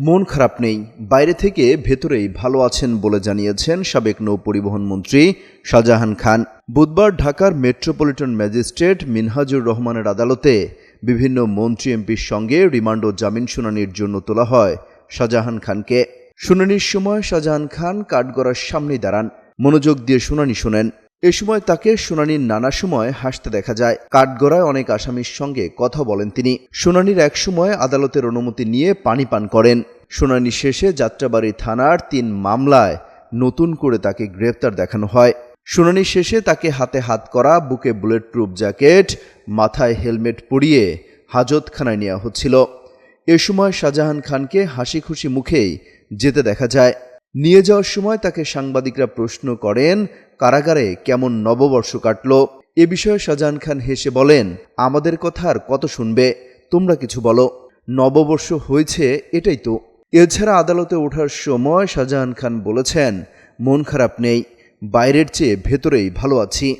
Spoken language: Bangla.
মন খারাপ নেই। বাইরে থেকে ভেতরেই ভালো আছেন বলে জানিয়েছেন সাবেক নৌ পরিবহন মন্ত্রী শাহজাহান খান। বুধবার ঢাকার মেট্রোপলিটন ম্যাজিস্ট্রেট মিনহাজুর রহমানের আদালতে বিভিন্ন মন্ত্রী এমপির সঙ্গে রিমান্ড ও জামিন শুনানির জন্য তোলা হয় শাহজাহান খানকে। শুনানির সময় শাহজাহান খান কাঠগড়ার সামনে দাঁড়ান। মনোযোগ দিয়ে শুনানি শোনেন। এ সময় তাকে শুনানির নানা সময় হাসতে দেখা যায়। কাঠগড়ায় অনেক আসামির সঙ্গে কথা বলেন তিনি। শুনানির এক সময় আদালতের অনুমতি নিয়ে পানি পান করেন। শুনানি শেষে যাত্রাবাড়ি থানার তিন মামলায় নতুন করে তাকে গ্রেপ্তার দেখানো হয়। শুনানি শেষে তাকে হাতে হাত করা, বুকে বুলেট প্রুফ জ্যাকেট, মাথায় হেলমেট পরিয়ে হাজতখানায় নেওয়া হচ্ছিল। এ সময় শাহজাহান খানকে হাসি খুশি মুখেই যেতে দেখা যায়। নিয়ে যাওয়ার সময় তাকে সাংবাদিকরা প্রশ্ন করেন, কারাগারে কেমন নববর্ষ কাটল? এ বিষয়ে শাহজাহান খান হেসে বলেন, আমাদের কথা আর কত শুনবে? তোমরা কিছু বলো। নববর্ষ হয়েছে, এটাই তো। এছাড়া আদালতে ওঠার সময় শাহজাহান খান বলেছেন, মন খারাপ নেই। বাইরের চেয়ে ভেতরেই ভালো আছি।